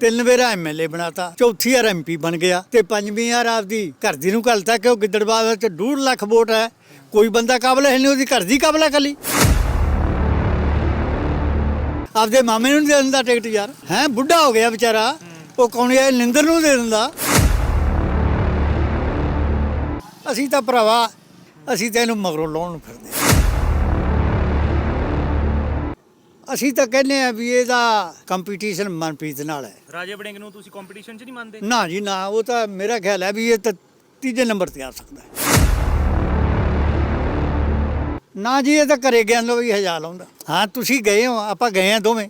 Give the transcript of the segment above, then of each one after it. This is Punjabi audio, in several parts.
ਤਿੰਨ ਵਾਰ ਐਮਐਲਏ ਬਣਾਤਾ, ਚੌਥੀ ਵਾਰ ਐਮਪੀ ਬਣ ਗਿਆ ਤੇ ਪੰਜਵੀਂ ਵਾਰ ਆਪਦੀ ਘਰ ਦੀ ਨੂੰ ਘਲਤਾ ਕਿ ਉਹ ਗਿੱਦੜਬਾਦ ਵਿੱਚ 2 ਲੱਖ ਵੋਟ ਹੈ। ਕੋਈ ਬੰਦਾ ਕਾਬਲ ਹੈ ਨਹੀਂ ਉਹਦੀ ਘਰ ਦੀ ਕਾਬਲ ਹੈ ਕੱਲੀ ਆਪਦੇ ਮਾਮੇ ਨੂੰ ਦੇ ਦਿੰਦਾ ਟਿਕਟ ਯਾਰ। ਹੈ, ਬੁੱਢਾ ਹੋ ਗਿਆ ਵਿਚਾਰਾ। ਉਹ ਕੌਣ ਹੈ? ਨਿੰਦਰ ਨੂੰ ਦੇ ਦਿੰਦਾ। ਅਸੀਂ ਤਾਂ ਭਰਾਵਾ, ਅਸੀਂ ਤਾਂ ਇਹਨੂੰ ਮਗਰੋਂ ਲਾਉਣ ਨੂੰ ਫਿਰਦੇ ਅਸੀਂ ਤਾਂ ਕਹਿੰਦੇ ਆ ਵੀ ਇਹਦਾ ਕੰਪੀਟੀਸ਼ਨ ਮਨਪ੍ਰੀਤ ਨਾਲ ਹੈ। ਰਾਜੇ ਵੜਿੰਗ ਨੂੰ ਤੁਸੀਂ ਕੰਪੀਟੀਸ਼ਨ 'ਚ ਨਹੀਂ ਮੰਨਦੇ? ਨਾ ਜੀ ਨਾ ਉਹ ਤਾਂ ਮੇਰਾ ਖਿਆਲ ਹੈ ਵੀ ਇਹ ਤਾਂ ਤੀਜੇ ਨੰਬਰ ਤੇ ਆ ਸਕਦਾ ਹੈ। ਨਾ ਜੀ ਇਹ ਤਾਂ ਘਰੇ ਗਿਆ ਲੋ ਵੀ ਹਜ਼ਾਰ ਲਾਉਂਦਾ। ਹਾਂ ਤੁਸੀਂ ਗਏ ਹੋ ਆਪਾਂ ਗਏ ਆ ਦੋਵੇਂ।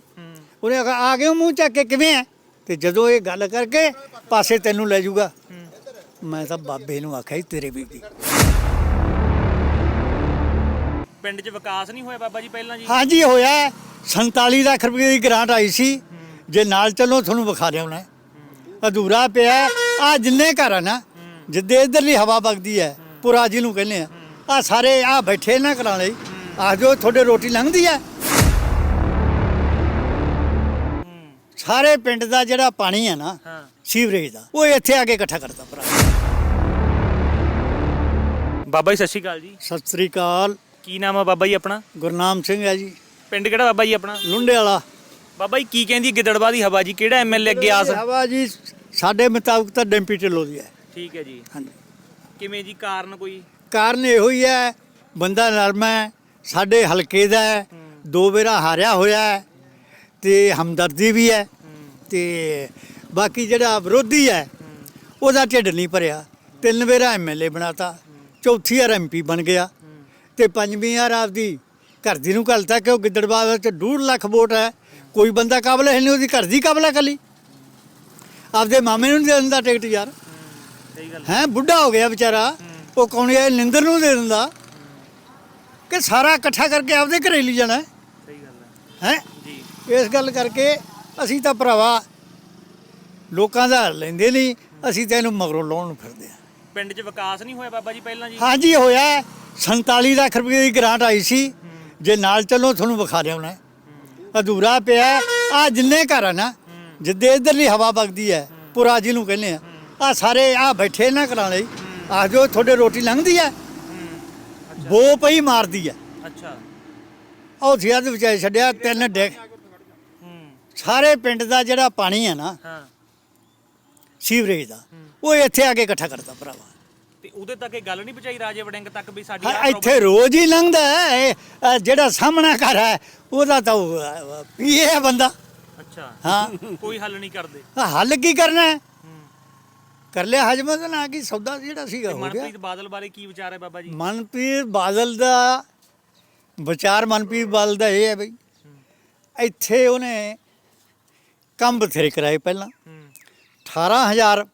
ਉਹਨੇ ਆਖਿਆ, ਆ ਗਏ ਹੋ ਮੂੰਹ ਚੱਕ ਕੇ ਕਿਵੇਂ ਆ ਤੇ ਜਦੋਂ ਇਹ ਗੱਲ ਕਰਕੇ ਪਾਸੇ ਤੈਨੂੰ ਲੈ ਜਾਊਗਾ। ਮੈਂ ਤਾਂ ਬਾਬੇ ਨੂੰ ਆਖਿਆ ਸੀ ਤੇਰੇ ਵੀ ਦੀ ਪਿੰਡ 'ਚ ਵਿਕਾਸ ਨਹੀਂ ਹੋਇਆ ਬਾਬਾ ਜੀ ਪਹਿਲਾਂ ਜੀ? ਹਾਂਜੀ ਹੋਇਆ। ਹੈ। 47 ਲੱਖ ਰੁਪਏ ਦੀ ਗ੍ਰਾਂਟ ਆਈ ਸੀ। ਜੇ ਨਾਲ ਚੱਲੋ ਤੁਹਾਨੂੰ ਵਿਖਾ ਦਿਆਉਣਾ ਅਧੂਰਾ ਪਿਆ। ਆ ਜਿੰਨੇ ਘਰ ਆ ਨਾ ਜਿੱਦੇ ਇਧਰਲੀ ਹਵਾ ਵਗਦੀ ਹੈ ਪੁਰਾ ਜੀ ਨੂੰ ਕਹਿੰਦੇ ਆ ਆ ਸਾਰੇ ਆ ਬੈਠੇ ਨਾ ਕਰਾਂ ਲਈ। ਆ ਜੋ ਤੁਹਾਡੇ ਰੋਟੀ ਲੰਘਦੀ ਹੈ। ਸਾਰੇ ਪਿੰਡ ਦਾ ਜਿਹੜਾ ਪਾਣੀ ਹੈ ਨਾ ਸੀਵਰੇਜ ਦਾ ਉਹ ਇੱਥੇ ਆ ਕੇ ਇਕੱਠਾ ਕਰਦਾ ਭਰਾ। ਬਾਬਾ ਜੀ ਸਤਿ ਸ਼੍ਰੀ ਅਕਾਲ ਜੀ। ਸਤਿ ਸ੍ਰੀ ਅਕਾਲ। ਕੀ ਨਾਮ ਆ ਬਾਬਾ ਜੀ ਆਪਣਾ? ਗੁਰਨਾਮ ਸਿੰਘ ਹੈ ਜੀ। ਪਿੰਡ ਕਿਹੜਾ ਬਾਬਾ ਜੀ ਆਪਣਾ? ਲੁੰਡੇ ਵਾਲਾ। ਬਾਬਾ ਜੀ ਕੀ ਕਹਿੰਦੀ ਗਿੱਦੜਵਾ ਦੀ ਹਵਾ ਜੀ? ਕਿਹੜਾ ਐਮਐਲਏ ਅੱਗੇ ਆ ਸਕ ਹਵਾ ਜੀ ਸਾਡੇ ਮੁਤਾਬਕ ਤਾਂ ਡੈਂਪੀ ਢਿੱਲੋਂ ਦੀ ਹੈ। ਠੀਕ ਹੈ ਜੀ। ਹਾਂਜੀ। ਕਿਵੇਂ ਜੀ ਕਾਰਨ ਕੋਈ? ਕਾਰਨ ਇਹੋ ਹੀ ਹੈ ਬੰਦਾ ਨਰਮ ਹੈ ਸਾਡੇ ਹਲਕੇ ਦਾ ਹੈ ਦੋ ਵੇਰਾ ਹਾਰਿਆ ਹੋਇਆ ਹੈ ਤੇ ਹਮਦਰਦੀ ਵੀ ਹੈ ਤੇ ਬਾਕੀ ਜਿਹੜਾ ਵਿਰੋਧੀ ਹੈ ਉਹਦਾ ਢਿੱਡ ਨਹੀਂ ਭਰਿਆ। ਤਿੰਨ ਵੇਰਾ ਐਮਐਲਏ ਬਣਾਤਾ ਚੌਥੀ ਵਾਰ ਐਮਪੀ ਬਣ ਗਿਆ ਤੇ ਪੰਜਵੀਂ ਵਾਰ ਆਪਦੀ ਘਰ ਦੀ ਨੂੰ ਘਲਤਾ ਕਿ ਉਹ ਗਿੱਦੜਬਾਦ ਵਿੱਚ 2 ਲੱਖ ਵੋਟ ਹੈ। ਕੋਈ ਬੰਦਾ ਕਾਬਲ ਹੈ ਨਹੀਂ ਉਹਦੀ ਘਰ ਦੀ ਕਾਬਲ ਹੈ ਕੱਲੀ ਆਪਦੇ ਮਾਮੇ ਨੂੰ ਦੇ ਦਿੰਦਾ ਟਿਕਟ ਯਾਰ। ਹੈ। ਬੁੱਢਾ ਹੋ ਗਿਆ ਵਿਚਾਰਾ। ਉਹ ਕੌਣ ਹੈ? ਨਿੰਦਰ ਨੂੰ ਦੇ ਦਿੰਦਾ। ਕਿ ਸਾਰਾ ਇਕੱਠਾ ਕਰਕੇ ਆਪਦੇ ਘਰੇ ਲਈ ਜਾਣਾ ਸਹੀ ਗੱਲ ਹੈ। ਹੈ? ਜੀ। ਇਸ ਗੱਲ ਕਰਕੇ ਅਸੀਂ ਤਾਂ ਭਰਾਵਾ ਲੋਕਾਂ ਦਾ ਲੈਂਦੇ ਨਹੀਂ। ਅਸੀਂ ਤਾਂ ਇਹਨੂੰ ਮਗਰੋਂ ਲਾਉਣ ਨੂੰ ਫਿਰਦੇ ਹਾਂ। ਪਿੰਡ 'ਚ ਵਿਕਾਸ ਨਹੀਂ ਹੋਇਆ ਬਾਬਾ ਜੀ ਪਹਿਲਾਂ ਜੀ? ਹਾਂਜੀ ਹੋਇਆ। ਹੈ। 47 ਲੱਖ ਰੁਪਏ ਦੀ ਗ੍ਰਾਂਟ ਆਈ ਸੀ। ਜੇ ਨਾਲ ਚੱਲੋ ਤੁਹਾਨੂੰ ਵਿਖਾ ਦਿਆਉਣਾ ਅਧੂਰਾ ਪਿਆ। ਆ ਜਿੰਨੇ ਘਰ ਆ ਨਾ ਜਿੱਦੇ ਇਧਰਲੀ ਹਵਾ ਵਗਦੀ ਹੈ ਪੁਰਾ ਜੀ ਨੂੰ ਕਹਿੰਦੇ ਆ ਆ ਸਾਰੇ ਆ ਬੈਠੇ ਨਾ ਕਰਾਂ ਲਈ। ਆ ਜੋ ਤੁਹਾਡੇ ਰੋਟੀ ਲੰਘਦੀ ਹੈ। ਬੋ ਪਈ ਮਾਰਦੀ ਹੈ। ਅੱਛਾ। ਉਹ ਜਿਆ ਦੇ ਵਿਚਾਰੇ ਛੱਡਿਆ ਤਿੰਨ ਹੂੰ ਸਾਰੇ ਪਿੰਡ ਦਾ ਜਿਹੜਾ ਪਾਣੀ ਹੈ ਨਾ ਸੀਵਰੇਜ ਦਾ ਉਹ ਇੱਥੇ ਆ ਕੇ ਇਕੱਠਾ ਕਰਦਾ ਭਰਾਵਾ। ਤੇ ਉਹਦੇ ਤੱਕ ਇਹ ਗੱਲ ਨਹੀਂ ਪਹੁੰਚਾਈ ਰਾਜੇ ਵੜਿੰਗ ਤੱਕ ਵੀ ਸਾਡੀ ਹਾਂ, ਆਹ ਇੱਥੇ ਰੋਜ਼ ਹੀ ਲੰਘਦਾ ਹੈ ਇਹ, ਅਹ, ਜਿਹੜਾ ਸਾਹਮਣਾ ਘਰ ਹੈ ਉਹਦਾ ਤਾਂ ਉਹ, ਅਹ, ਪੀਏ ਹੈ ਬੰਦਾ। problem- ਅੱਛਾ ਹਾਂ। ਕੋਈ ਹੱਲ ਨਹੀਂ ਕਰਦੇ। ਆਹ, ਹੱਲ ਕੀ ਕਰਨਾ ਹੈ? ਹੂੰ। ਕਰ ਲਿਆ ਹਜਮ ਤਾਂ ਨਾ ਕੀ ਸੌਦਾ ਜਿਹੜਾ ਸੀਗਾ ਤੇ ਹੋ ਗਿਆ। ਮਨਪ੍ਰੀਤ ਬਾਦਲ ਬਾਰੇ ਕੀ ਵਿਚਾਰ ਹੈ ਬਾਬਾ ਜੀ? ਮਨਪ੍ਰੀਤ ਬਾਦਲ ਦਾ ਵਿਚਾਰ ਮਨਪ੍ਰੀਤ ਬਾਦਲ ਦਾ ਇਹ ਹੈ ਬਈ ਇੱਥੇ ਉਹਨੇ ਕੰਮ ਬਥੇਰੇ ਕਰਾਏ ਪਹਿਲਾਂ। ਹੂੰ। 18000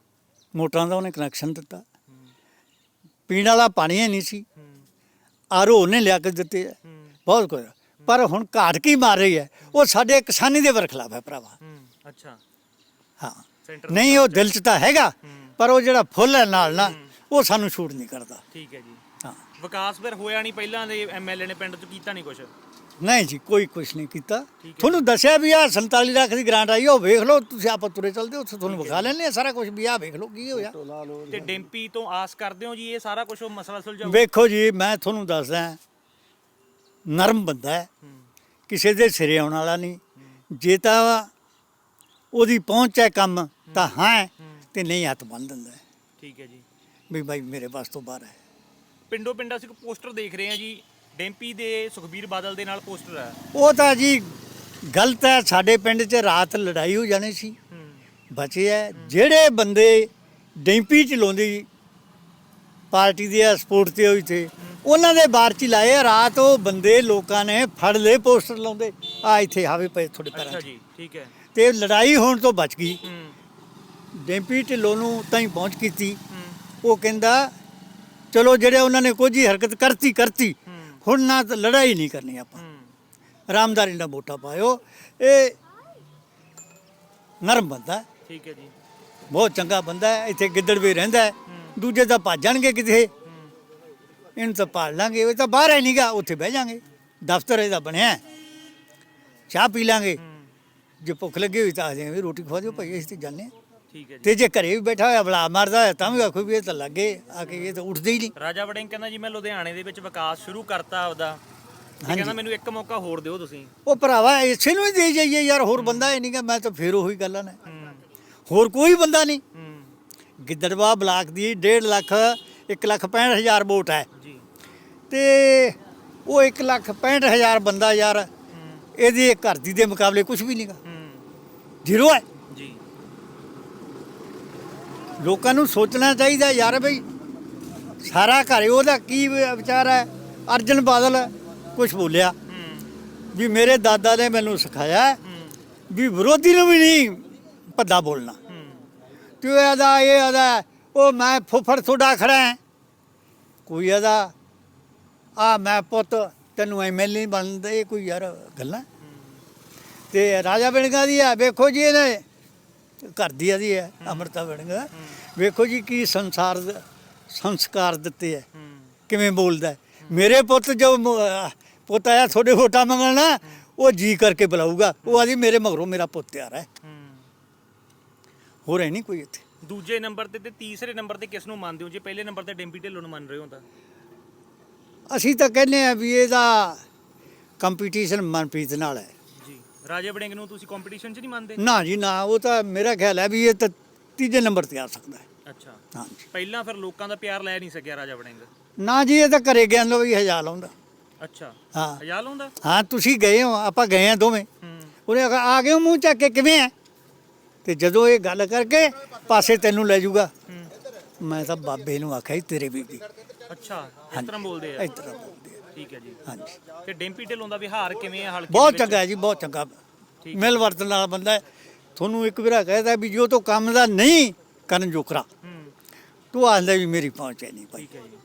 ਮੋਟਰਾਂ ਦਾ ਉਹਨੇ ਕਨੈਕਸ਼ਨ ਦਿੱਤਾ। ਪੀਣ ਵਾਲਾ ਪਾਣੀ ਹੀ ਨਹੀਂ ਸੀ। ਆਰਓ ਉਹਨੇ ਲਿਆ ਕੇ ਦਿੱਤੇ ਹੈ। ਬਹੁਤ ਕੁਝ। ਪਰ ਹੁਣ ਘਾਟ ਕੀ ਮਾਰ ਰਹੀ ਹੈ? ਉਹ ਸਾਡੇ ਕਿਸਾਨੀ ਦੇ ਵਰਖਲਾਫ ਹੈ ਭਰਾਵਾ। ਅੱਛਾ। ਹਾਂ। ਨਹੀਂ ਉਹ ਦਿਲ 'ਚ ਤਾਂ ਹੈਗਾ ਪਰ ਉਹ ਜਿਹੜਾ ਫੁੱਲ ਹੈ ਨਾਲ ਨਾ ਉਹ ਸਾਨੂੰ ਛੂਟ ਨਹੀਂ ਕਰਦਾ। ਠੀਕ ਹੈ ਜੀ। ਹਾਂ। ਵਿਕਾਸ ਫਿਰ ਹੋਇਆ ਨਹੀਂ ਪਹਿਲਾਂ ਦੇ ਐਮਐਲਏ ਨੇ ਪਿੰਡ 'ਚ ਕੀਤਾ ਨਹੀਂ ਕੁਝ ਨਹੀਂ ਜੀ ਕੋਈ ਕੁਝ ਨਹੀਂ ਕੀਤਾ। ਤੁਹਾਨੂੰ ਦੱਸਿਆ ਵੀ ਆ 47 ਲੱਖ ਦੀ ਗ੍ਰਾਂਟ ਆਈ ਉਹ ਵੇਖ ਲਓ ਤੁਸੀਂ ਆਪਾਂ ਤੁਰੇ ਚੱਲਦੇ ਉੱਥੇ ਤੁਹਾਨੂੰ ਵਿਖਾ ਲੈਣੇ ਆ ਸਾਰਾ ਕੁਝ ਵੀ ਆ ਵੇਖ ਲਓ ਕੀ ਹੋਇਆ। ਤੇ ਡੈਂਪੀ ਤੋਂ ਆਸ ਕਰਦੇ ਹੋ ਜੀ ਇਹ ਸਾਰਾ ਕੁਝ ਉਹ ਮਸਲਾ ਸੁਲਝਾਊ? ਵੇਖੋ ਜੀ ਮੈਂ ਤੁਹਾਨੂੰ ਦੱਸਦਾ ਨਰਮ ਬੰਦਾ ਹੈ। ਕਿਸੇ ਦੇ ਸਿਰੇ ਆਉਣ ਵਾਲਾ ਨਹੀਂ। ਜੇ ਤਾਂ ਉਹਦੀ ਪਹੁੰਚ ਹੈ ਕੰਮ ਤਾਂ ਹਾਂ। ਤੇ ਨਹੀਂ ਹੱਥ ਬੰਨ ਦਿੰਦਾ ਹੈ। ਠੀਕ ਹੈ ਜੀ। ਵੀ ਭਾਈ ਮੇਰੇ ਪਾਸ ਤੋਂ ਬਾਹਰ ਹੈ। ਪਿੰਡੋ ਪਿੰਡ ਅਸੀਂ ਇੱਕ ਪੋਸਟਰ ਦੇਖ ਰਹੇ ਹਾਂ ਜੀ ਡੈਂਪੀ ਦੇ ਸੁਖਬੀਰ ਬਾਦਲ ਦੇ ਨਾਲ ਪੋਸਟਰ ਹੈ। ਉਹ ਤਾਂ ਜੀ ਗਲਤ ਹੈ ਸਾਡੇ ਪਿੰਡ 'ਚ ਰਾਤ ਲੜਾਈ ਹੋ ਜਾਣੀ ਸੀ। ਹੂੰ। ਬਚੇ ਹੈ। ਜਿਹੜੇ ਬੰਦੇ ਡੈਂਪੀ ਚ ਲਾਉਂਦੀ ਪਾਰਟੀ ਦੀ ਸਪੋਰਟ ਤੇ ਹੋਈ ਤੇ ਉਹਨਾਂ ਦੇ ਬਾਰ ਚ ਹੀ ਲਾਏ। ਰਾਤ ਉਹ ਬੰਦੇ ਲੋਕਾਂ ਨੇ ਫੜ ਲਏ ਪੋਸਟਰ ਲਾਉਂਦੇ। ਆ ਇੱਥੇ ਹਾਵੇ ਪਏ ਤੁਹਾਡੇ ਅੱਛਾ ਪੈਰਾਂ 'ਚ। ਜੀ ਠੀਕ ਹੈ। ਤੇ ਲੜਾਈ ਹੋਣ ਤੋਂ ਬਚ ਗਈ। ਹੂੰ। ਡੈਂਪੀ ਢਿੱਲੋਂ ਨੂੰ ਤਾਈਂ ਪਹੁੰਚ ਕੀਤੀ। ਹੂੰ। ਉਹ ਕਹਿੰਦਾ ਚਲੋ ਜਿਹੜੇ ਉਹਨਾਂ ਨੇ ਹੀ ਹਰਕਤ ਕਰਤੀ ਕਰਤੀ। ਹੂੰ ਹੁਣ ਨਾ ਤਾਂ ਲੜਾਈ ਨਹੀਂ ਕਰਨੀ ਆਪਾਂ। ਹੂੰ ਰਾਮਦਾਰੀ ਨਾਲ ਵੋਟਾਂ ਪਾਇਓ। ਇਹ ਨਰਮ ਬੰਦਾ ਠੀਕ ਹੈ ਜੀ। ਬਹੁਤ ਚੰਗਾ ਬੰਦਾ ਹੈ। ਇੱਥੇ ਗਿੱਦੜ ਵੀ ਰਹਿੰਦਾ ਹੈ। ਦੂਜੇ ਤਾਂ ਭੱਜ ਜਾਣਗੇ ਕਿਤੇ। ਇਹਨੂੰ ਤਾਂ ਪਾਲ ਲਾਂਗੇ। ਇਹ ਤਾਂ ਬਾਹਰ ਹੈ ਨਹੀਂਗਾ ਉੱਥੇ ਬਹਿ ਜਾਾਂਗੇ। ਦਫ਼ਤਰ ਇਹਦਾ ਬਣਿਆ। ਚਾਹ ਪੀ ਲਾਂਗੇ। ਜੇ ਭੁੱਖ ਲੱਗੀ ਹੋਈ ਤਾਂ ਆ ਵੀ ਰੋਟੀ ਖਵਾ ਦਿਓ ਭਾਈ ਅਸੀਂ ਤੇ ਜਾਂਦੇ। ਠੀਕ ਹੈ ਜੀ। ਤੇ ਜੇ ਘਰੇ ਵੀ ਬੈਠਾ ਹੋਇਆ ਬਲਾ ਮਾਰਦਾ ਹੋਇਆ ਤਾਂ ਵੀ ਆਖੋ ਵੀ ਇਹ ਤਾਂ ਲੱਗੇ ਆ ਕੇ ਇਹ ਤਾਂ ਉੱਠਦੇ ਹੀ ਨਹੀਂ। ਰਾਜਾ ਵੜਿੰਗ ਕਹਿੰਦਾ ਜੀ ਮੈਂ ਲੁਧਿਆਣੇ ਦੇ ਵਿੱਚ ਵਿਕਾਸ ਸ਼ੁਰੂ ਕਰਤਾ ਆਪਦਾ। ਤੇ। ਕਹਿੰਦਾ ਮੈਨੂੰ ਇੱਕ ਮੌਕਾ ਹੋਰ ਦਿਓ ਤੁਸੀਂ। ਉਹ ਭਰਾਵਾ ਇਸੇ ਨੂੰ ਹੀ ਦੇ ਜਾਈਏ ਯਾਰ ਹੋਰ ਬੰਦਾ ਹੀ ਨਹੀਂਗਾ ਮੈਂ ਤਾਂ ਫੇਰ ਉਹੀ ਗੱਲਾਂ ਨੇ। ਹੂੰ ਹੋਰ ਕੋਈ ਬੰਦਾ ਨਹੀਂ। ਹੂੰ। ਗਿੱਦੜਵਾ ਬਲਾਕ ਦੀ 1.5 ਲੱਖ 1 ਲੱਖ 65 ਹਜ਼ਾਰ ਵੋਟ ਹੈ। ਜੀ। ਤੇ ਉਹ 1 ਲੱਖ 65 ਹਜ਼ਾਰ ਬੰਦਾ ਯਾਰ ਇਹਦੀ ਘਰ ਦੀ ਦੇ ਮੁਕਾਬਲੇ ਕੁਝ ਵੀ ਨਹੀਂਗਾ। ਹੂੰ। ਜ਼ੀਰੋ ਹੈ। ਲੋਕਾਂ ਨੂੰ ਸੋਚਣਾ ਚਾਹੀਦਾ ਯਾਰ ਬਈ। ਸਾਰਾ ਘਰ ਉਹਦਾ ਕੀ ਵਿਚਾਰ ਹੈ? ਅਰਜਨ ਬਾਦਲ ਕੁਝ ਬੋਲਿਆ। ਵੀ ਮੇਰੇ ਦਾਦਾ ਨੇ ਮੈਨੂੰ ਸਿਖਾਇਆ ਵੀ ਵਿਰੋਧੀ ਨੂੰ ਵੀ ਨਹੀਂ ਭੱਦਾ ਬੋਲਣਾ। ਹੂੰ ਤੇ ਉਹ ਆਦਾ ਇਹ ਆਦਾ ਉਹ ਮੈਂ ਫੁੱਫੜ ਤੁਹਾਡਾ ਖੜਾ ਹੈ। ਕੋਈ ਆਦਾ ਆ ਮੈਂ ਪੁੱਤ ਤੈਨੂੰ ਐਮਐਲਏ ਨਹੀਂ ਬਣਦੇ ਇਹ ਕੋਈ ਯਾਰ ਗੱਲਾਂ। ਤੇ ਰਾਜਾ ਬਿਣਗਾ ਦੀ ਆ, ਵੇਖੋ ਜੀ ਇਹਨੇ ਘਰ ਦੀ ਆਦੀ ਹੈ ਅਮਰਤਾ ਬਿਣਗਾ ਵੇਖੋ ਜੀ ਕੀ ਸੰਸਾਰ ਸੰਸਕਾਰ ਦਿੱਤੇ ਹੈ ਕਿਵੇਂ ਬੋਲਦਾ। ਮੇਰੇ ਪੁੱਤ ਜੋ ਪੁੱਤ ਆਇਆ ਤੁਹਾਡੇ ਵੋਟਾਂ ਮੰਗਣ ਉਹ ਜੀ ਕਰਕੇ ਬੁਲਾਊਗਾ। ਉਹ ਆਦੀ ਮੇਰੇ ਮਗਰੋਂ ਮੇਰਾ ਪੁੱਤ ਤਿਆਰ ਹੈ। ਹੂੰ ਹੋਰ ਹੈ ਨਹੀਂ ਕੋਈ ਇੱਥੇ। ਦੂਜੇ ਨੰਬਰ ਤੇ ਤੇ ਤੀਸਰੇ ਨੰਬਰ ਤੇ ਕਿਸ ਨੂੰ ਮੰਨਦੇ ਹੋ? ਜੇ ਪਹਿਲੇ ਨੰਬਰ ਤੇ ਡੈਂਪੀ ਢਿੱਲੋਂ ਨੂੰ ਮੰਨ ਰਹੇ ਹੋ ਤਾਂ। ਅਸੀਂ ਤਾਂ ਕਹਿੰਦੇ ਆ ਵੀ ਇਹਦਾ ਕੰਪੀਟੀਸ਼ਨ ਮਨਪ੍ਰੀਤ ਨਾਲ ਹੈ। ਰਾਜਾ ਵੜਿੰਗ ਨੂੰ ਤੁਸੀਂ ਕੰਪੀਟੀਸ਼ਨ 'ਚ ਨਹੀਂ ਮੰਨਦੇ? ਨਾ ਜੀ ਨਾ ਉਹ ਤਾਂ ਮੇਰਾ ਖਿਆਲ ਹੈ ਵੀ ਇਹ ਤਾਂ ਤੀਜੇ ਨੰਬਰ ਤੇ ਆ ਸਕਦਾ ਹੈ। ਅੱਛਾ। ਹਾਂਜੀ। ਪਹਿਲਾਂ ਫਿਰ ਲੋਕਾਂ ਦਾ ਪਿਆਰ ਲੈ ਨਹੀਂ ਸਕਿਆ ਰਾਜਾ ਵੜਿੰਗ। ਨਾ ਜੀ ਇਹ ਤਾਂ ਘਰੇ ਗਿਆ ਲੋ ਵੀ ਹਜ਼ਾਰ ਲਾਉਂਦਾ। ਅੱਛਾ। ਹਾਂ। ਹਜ਼ਾਰ ਲਾਉਂਦਾ? ਹਾਂ ਤੁਸੀਂ ਗਏ ਹੋ ਆਪਾਂ ਗਏ ਆ ਦੋਵੇਂ। ਹੂੰ। ਉਹਨੇ ਆਖਿਆ, ਆ ਗਏ ਹੋ ਮੂੰਹ ਚੱਕ ਕੇ ਕਿਵੇਂ ਆ ਤੇ ਜਦੋਂ ਇਹ ਗੱਲ ਕਰਕੇ ਪਾਸੇ ਤੈਨੂੰ ਲੈ ਜਾਊਗਾ। ਮੈਂ ਤਾਂ ਬਾਬੇ ਨੂੰ ਆਖਿਆ ਸੀ ਤੇਰੇ ਵੀ ਦੀ ਅੱਛਾ ਇਸ ਤਰ੍ਹਾਂ ਬੋਲਦੇ ਆ। ਇਸ ਤਰ੍ਹਾਂ ਬੋਲਦੇ ਆ। ਠੀਕ ਹੈ ਜੀ। ਹਾਂਜੀ। ਤੇ ਡੈਂਪੀ ਢਿੱਲੋਂ ਦਾ ਵਿਹਾਰ ਕਿਵੇਂ ਹੈ ਹਲਕੇ ਬਹੁਤ? ਚੰਗਾ ਹੈ ਜੀ ਬਹੁਤ ਚੰਗਾ। ਮਿਲ ਵਰਤਨ ਵਾਲਾ ਬੰਦਾ ਹੈ। ਤੁਹਾਨੂੰ ਇੱਕ ਵਾਰ ਕਹਿੰਦਾ ਵੀ ਜੋ ਤੋਂ ਕੰਮ ਦਾ ਨਹੀਂ ਕਰਨ ਜੋਕਰਾ ਹੂੰ। ਤੂੰ ਆਂਦਾ ਵੀ ਮੇਰੀ ਪਹੁੰਚ ਹੈ ਨਹੀਂ ਭਾਈ ਠੀਕ ਹੈ ਜੀ।